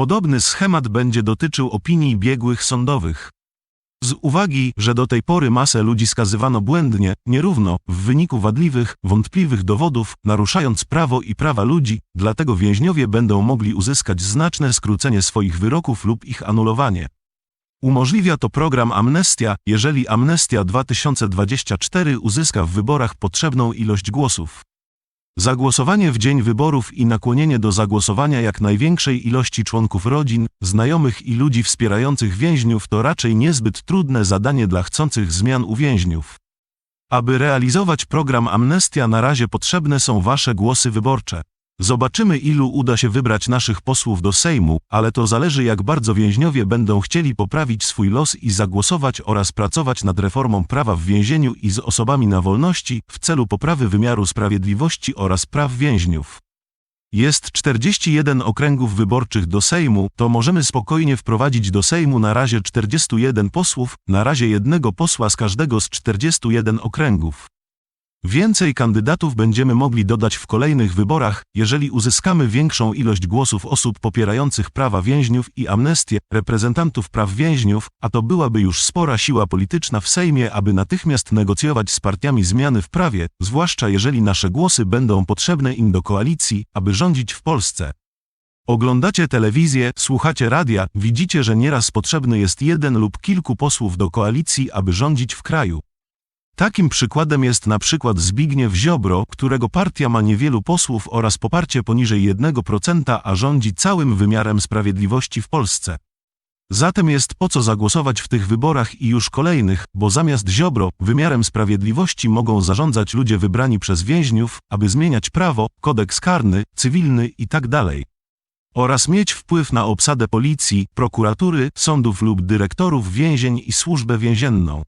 Podobny schemat będzie dotyczył opinii biegłych sądowych. Z uwagi, że do tej pory masę ludzi skazywano błędnie, nierówno, w wyniku wadliwych, wątpliwych dowodów, naruszając prawo i prawa ludzi, dlatego więźniowie będą mogli uzyskać znaczne skrócenie swoich wyroków lub ich anulowanie. Umożliwia to program Amnestia, jeżeli Amnestia 2024 uzyska w wyborach potrzebną ilość głosów. Zagłosowanie w dzień wyborów i nakłonienie do zagłosowania jak największej ilości członków rodzin, znajomych i ludzi wspierających więźniów to raczej niezbyt trudne zadanie dla chcących zmian u więźniów. Aby realizować program Amnestia na razie potrzebne są Wasze głosy wyborcze. Zobaczymy ilu uda się wybrać naszych posłów do Sejmu, ale to zależy jak bardzo więźniowie będą chcieli poprawić swój los i zagłosować oraz pracować nad reformą prawa w więzieniu i z osobami na wolności w celu poprawy wymiaru sprawiedliwości oraz praw więźniów. Jest 41 okręgów wyborczych do Sejmu, to możemy spokojnie wprowadzić do Sejmu na razie 41 posłów, na razie jednego posła z każdego z 41 okręgów. Więcej kandydatów będziemy mogli dodać w kolejnych wyborach, jeżeli uzyskamy większą ilość głosów osób popierających prawa więźniów i amnestię, reprezentantów praw więźniów, a to byłaby już spora siła polityczna w Sejmie, aby natychmiast negocjować z partiami zmiany w prawie, zwłaszcza jeżeli nasze głosy będą potrzebne im do koalicji, aby rządzić w Polsce. Oglądacie telewizję, słuchacie radia, widzicie, że nieraz potrzebny jest jeden lub kilku posłów do koalicji, aby rządzić w kraju. Takim przykładem jest na przykład Zbigniew Ziobro, którego partia ma niewielu posłów oraz poparcie poniżej 1%, a rządzi całym wymiarem sprawiedliwości w Polsce. Zatem jest po co zagłosować w tych wyborach i już kolejnych, bo zamiast Ziobro, wymiarem sprawiedliwości mogą zarządzać ludzie wybrani przez więźniów, aby zmieniać prawo, kodeks karny, cywilny itd. Oraz mieć wpływ na obsadę policji, prokuratury, sądów lub dyrektorów więzień i służbę więzienną.